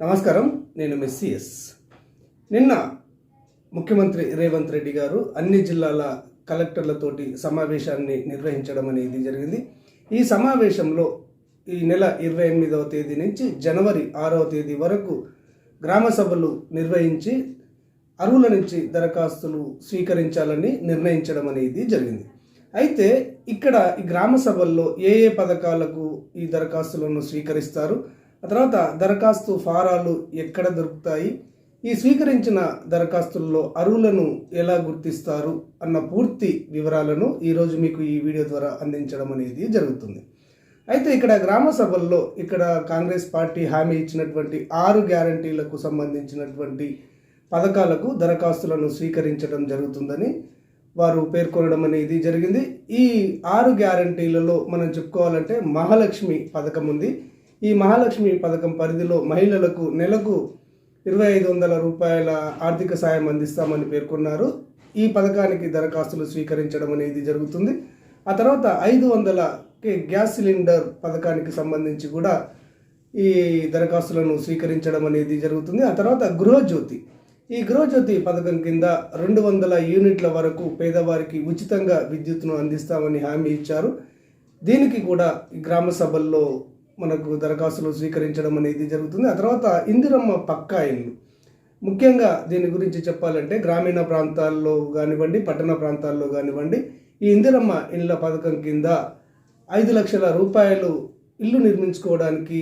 నమస్కారం నేను మెస్సిఎస్ నిన్న ముఖ్యమంత్రి రేవంత్ రెడ్డి గారు అన్ని జిల్లాల కలెక్టర్లతోటి సమావేశాన్ని నిర్వహించడం అనేది జరిగింది. ఈ సమావేశంలో ఈ నెల ఇరవై ఎనిమిదవ తేదీ నుంచి జనవరి ఆరవ తేదీ వరకు గ్రామ సభలు నిర్వహించి అరువుల నుంచి దరఖాస్తులు స్వీకరించాలని నిర్ణయించడం అనేది జరిగింది. అయితే ఇక్కడ ఈ గ్రామ సభల్లో ఏ ఏ పథకాలకు ఈ దరఖాస్తులను స్వీకరిస్తారు ఆ తర్వాత దరఖాస్తు ఫారాలు ఎక్కడ దొరుకుతాయి? ఈ స్వీకరించిన దరఖాస్తుల్లో అరువులను ఎలా గుర్తిస్తారు? అన్న పూర్తి వివరాలను ఈరోజు మీకు ఈ వీడియో ద్వారా అందించడం అనేది జరుగుతుంది. అయితే ఇక్కడ గ్రామ సభల్లో ఇక్కడ కాంగ్రెస్ పార్టీ హామీ ఇచ్చినటువంటి ఆరు గ్యారంటీలకు సంబంధించినటువంటి పథకాలకు దరఖాస్తులను స్వీకరించడం జరుగుతుందని వారు పేర్కొనడం అనేది జరిగింది. ఈ ఆరు గ్యారంటీలలో మనం చెప్పుకోవాలంటే మహాలక్ష్మి పథకం ఉంది ఈ మహాలక్ష్మి పథకం పరిధిలో మహిళలకు నెలకు ఇరవై ఐదు వందల రూపాయల ఆర్థిక సాయం అందిస్తామని పేర్కొన్నారు. ఈ పథకానికి దరఖాస్తులు స్వీకరించడం అనేది జరుగుతుంది. ఆ తర్వాత ఐదు వందలకి గ్యాస్ సిలిండర్ పథకానికి సంబంధించి కూడా ఈ దరఖాస్తులను స్వీకరించడం అనేది జరుగుతుంది. ఆ తర్వాత గృహజ్యోతి. ఈ గృహజ్యోతి పథకం కింద రెండు వందల యూనిట్ల వరకు పేదవారికి ఉచితంగా విద్యుత్ను అందిస్తామని హామీ ఇచ్చారు. దీనికి కూడా గ్రామ సభల్లో మనకు దరఖాస్తులు స్వీకరించడం అనేది జరుగుతుంది. ఆ తర్వాత ఇందిరమ్మ పక్కా ఇల్లు. ముఖ్యంగా దీని గురించి చెప్పాలంటే గ్రామీణ ప్రాంతాల్లో కానివ్వండి పట్టణ ప్రాంతాల్లో కానివ్వండి ఈ ఇందిరమ్మ ఇళ్ళ పథకం కింద ఐదు లక్షల రూపాయలు ఇల్లు నిర్మించుకోవడానికి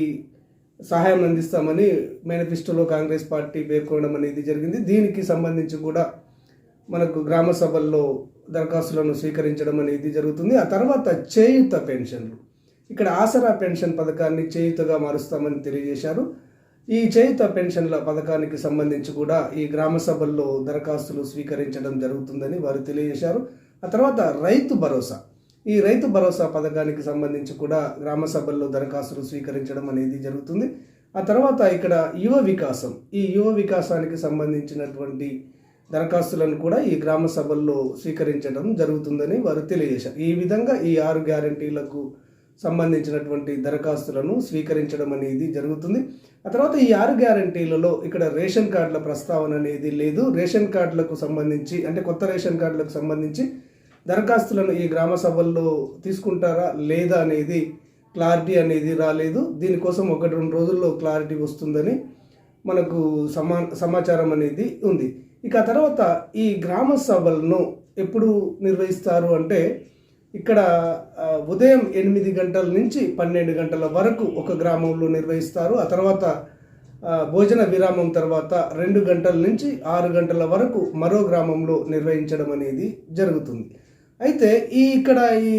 సహాయం అందిస్తామని మేనిఫెస్టోలో కాంగ్రెస్ పార్టీ పేర్కొనడం అనేది జరిగింది. దీనికి సంబంధించి కూడా మనకు గ్రామ సభల్లో దరఖాస్తులను స్వీకరించడం అనేది జరుగుతుంది. ఆ తర్వాత చేయుత పెన్షన్లు. ఇక్కడ ఆసరా పెన్షన్ పథకాన్ని చేయుతగా మారుస్తామని తెలియజేశారు. ఈ చేయుత పెన్షన్ల పథకానికి సంబంధించి కూడా ఈ గ్రామ సభల్లో దరఖాస్తులు స్వీకరించడం జరుగుతుందని వారు తెలియజేశారు. ఆ తర్వాత రైతు భరోసా. ఈ రైతు భరోసా పథకానికి సంబంధించి కూడా గ్రామ సభల్లో దరఖాస్తులు స్వీకరించడం అనేది జరుగుతుంది. ఆ తర్వాత ఇక్కడ యువ వికాసం. ఈ యువ వికాసానికి సంబంధించినటువంటి దరఖాస్తులను కూడా ఈ గ్రామ సభల్లో స్వీకరించడం జరుగుతుందని వారు తెలియజేశారు. ఈ విధంగా ఈ ఆరు గ్యారంటీలకు సంబంధించినటువంటి దరఖాస్తులను స్వీకరించడం అనేది జరుగుతుంది. ఆ తర్వాత ఈ ఆరు గ్యారంటీలలో ఇక్కడ రేషన్ కార్డుల ప్రస్తావన అనేది లేదు. రేషన్ కార్డులకు సంబంధించి అంటే కొత్త రేషన్ కార్డులకు సంబంధించి దరఖాస్తులను ఈ గ్రామ సభల్లో తీసుకుంటారా లేదా అనేది క్లారిటీ అనేది రాలేదు. దీనికోసం ఒకటి రెండు రోజుల్లో క్లారిటీ వస్తుందని మనకు సమా సమాచారం అనేది ఉంది. ఇక తర్వాత ఈ గ్రామ సభలను ఎప్పుడు నిర్వహిస్తారు అంటే ఇక్కడ ఉదయం ఎనిమిది గంటల నుంచి పన్నెండు గంటల వరకు ఒక గ్రామంలో నిర్వహిస్తారు. ఆ తర్వాత భోజన విరామం తర్వాత రెండు గంటల నుంచి ఆరు గంటల వరకు మరో గ్రామంలో నిర్వహించడం అనేది జరుగుతుంది. అయితే ఈ ఇక్కడ ఈ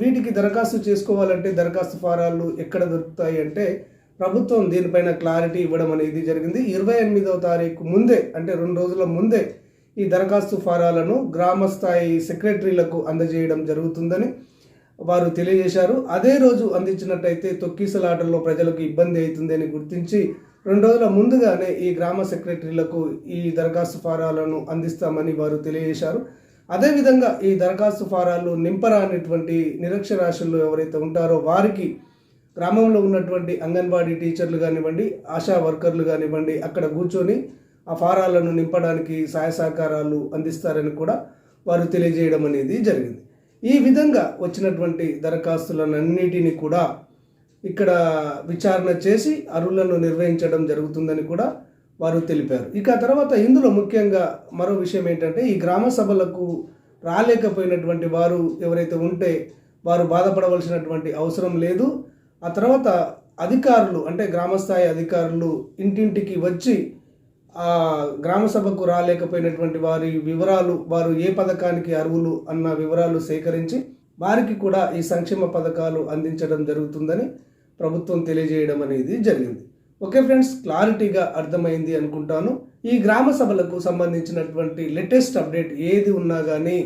వీటికి దరఖాస్తు చేసుకోవాలంటే దరఖాస్తు ఫారాలు ఎక్కడ దొరుకుతాయి అంటే ప్రభుత్వం దీనిపైన క్లారిటీ ఇవ్వడం అనేది జరిగింది. ఇరవై ఎనిమిదవ తారీఖు ముందే అంటే రెండు రోజుల ముందే ఈ దరఖాస్తు ఫారాలను గ్రామ స్థాయి సెక్రటరీలకు అందజేయడం జరుగుతుందని వారు తెలియజేశారు. అదే రోజు అందించినట్టయితే తొక్కిసలాటల్లో ప్రజలకు ఇబ్బంది అవుతుందని గుర్తించి రెండు రోజుల ముందుగానే ఈ గ్రామ సెక్రటరీలకు ఈ దరఖాస్తు ఫారాలను అందిస్తామని వారు తెలియజేశారు. అదేవిధంగా ఈ దరఖాస్తు ఫారాలు నింపరానటువంటి నిరక్షరాస్యులు ఎవరైతే ఉంటారో వారికి గ్రామంలో ఉన్నటువంటి అంగన్వాడీ టీచర్లు కానివ్వండి ఆశా వర్కర్లు కానివ్వండి అక్కడ కూర్చొని ఆ ఫారాలను నింపడానికి సహాయ సహకారాలు అందిస్తారని కూడా వారు తెలియజేయడం అనేది జరిగింది. ఈ విధంగా వచ్చినటువంటి దరఖాస్తులన్నిటిని కూడా ఇక్కడ విచారణ చేసి అరువులను నిర్వహించడం జరుగుతుందని కూడా వారు తెలిపారు. ఇక తర్వాత ఇందులో ముఖ్యంగా మరో విషయం ఏంటంటే ఈ గ్రామ సభలకు రాలేకపోయినటువంటి వారు ఎవరైతే ఉంటే వారు బాధపడవలసినటువంటి అవసరం లేదు. ఆ తర్వాత అధికారులు అంటే గ్రామస్థాయి అధికారులు ఇంటింటికి వచ్చి గ్రామ సభకు రాలేకపోయినటువంటి వారి వివరాలు వారు ఏ పథకానికి అర్హులు అన్న వివరాలు సేకరించి వారికి కూడా ఈ సంక్షేమ పథకాలు అందించడం జరుగుతుందని ప్రభుత్వం తెలియజేయడం అనేది జరిగింది. ఓకే ఫ్రెండ్స్ క్లారిటీగా అర్థమైంది అనుకుంటాను. ఈ గ్రామ సభలకు సంబంధించినటువంటి లేటెస్ట్ అప్డేట్ ఏది ఉన్నా కానీ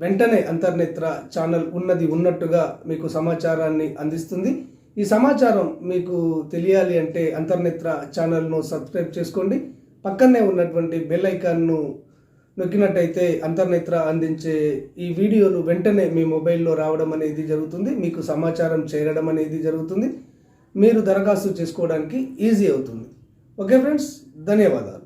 వెంటనే అంతర్నేత్ర ఛానల్ ఉన్నది ఉన్నట్టుగా మీకు సమాచారాన్ని అందిస్తుంది. ఈ సమాచారం మీకు తెలియాలి అంటే అంతర్నేత్ర ఛానల్ను సబ్స్క్రైబ్ చేసుకోండి. పక్కనే ఉన్నటువంటి బెల్ ఐకాన్ను నొక్కినట్టయితే అంతర్నేత్ర అందించే ఈ వీడియోలు వెంటనే మీ మొబైల్లో రావడం అనేది జరుగుతుంది. మీకు సమాచారం చేరడం అనేది జరుగుతుంది. మీరు దరఖాస్తు చేసుకోవడానికి ఈజీ అవుతుంది. ఓకే ఫ్రెండ్స్ ధన్యవాదాలు.